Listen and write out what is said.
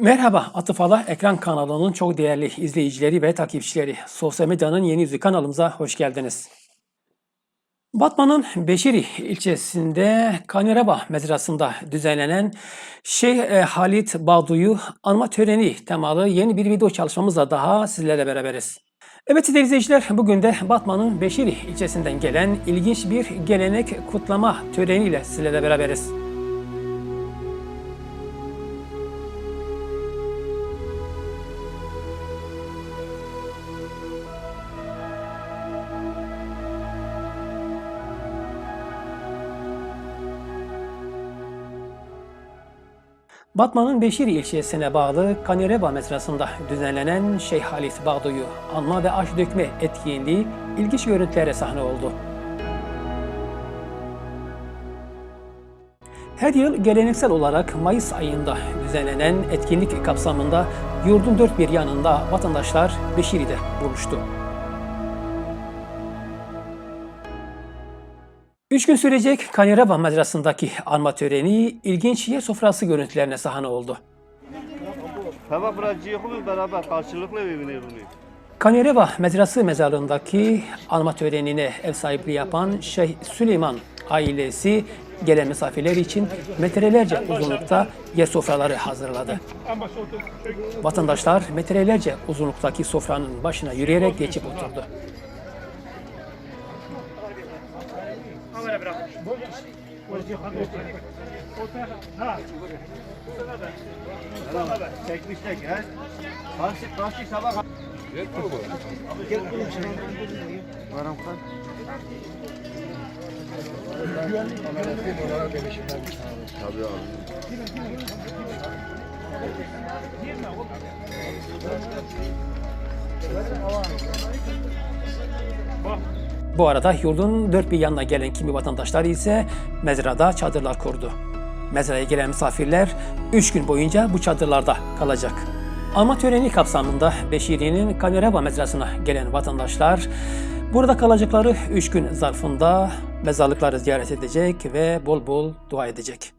Merhaba Atıfala Ekran kanalının çok değerli izleyicileri ve takipçileri. Sosyal medyanın yeni yüzü kanalımıza hoş geldiniz. Batman'ın Beşiri ilçesinde Kaniraba mezrasında düzenlenen Şeyh e, Halit Bağdu'yu anma töreni temalı yeni bir video çalışmamızla daha sizlerle beraberiz. Evet değerli izleyiciler bugün de Batman'ın Beşiri ilçesinden gelen ilginç bir gelenek kutlama töreniyle sizlerle beraberiz. Batman'ın Beşiri ilçesine bağlı Kanireba mezrasında düzenlenen Şeyh Halit Bağdu'yu anma ve aş dökme etkinliği ilginç görüntülere sahne oldu. Her yıl geleneksel olarak Mayıs ayında düzenlenen etkinlik kapsamında yurdun dört bir yanında vatandaşlar Beşiri'de buluştu. Üç gün sürecek Kaniraba Mezrası'ndaki anma töreni ilginç yer sofrası görüntülerine sahne oldu. Bırakacağız mı beraber karşılıklı. Kanireba Mezrası mezarlığındaki anma törenine ev sahipliği yapan Şeyh Süleyman ailesi gelen misafirler için metrelerce uzunlukta yer sofraları hazırladı. Vatandaşlar metrelerce uzunluktaki sofranın başına yürüyerek geçip oturdu. Çekmiş de gel. Karşı karşı sabah. Varam kan. Tabii abi. Bu arada yurdun dört bir yanına gelen kimi vatandaşlar ise mezrada çadırlar kurdu. Mezraya gelen misafirler 3 gün boyunca bu çadırlarda kalacak. Alma töreni kapsamında Beşiri'nin Kaneraba mezrasına gelen vatandaşlar burada kalacakları 3 gün zarfında mezarlıkları ziyaret edecek ve bol bol dua edecek.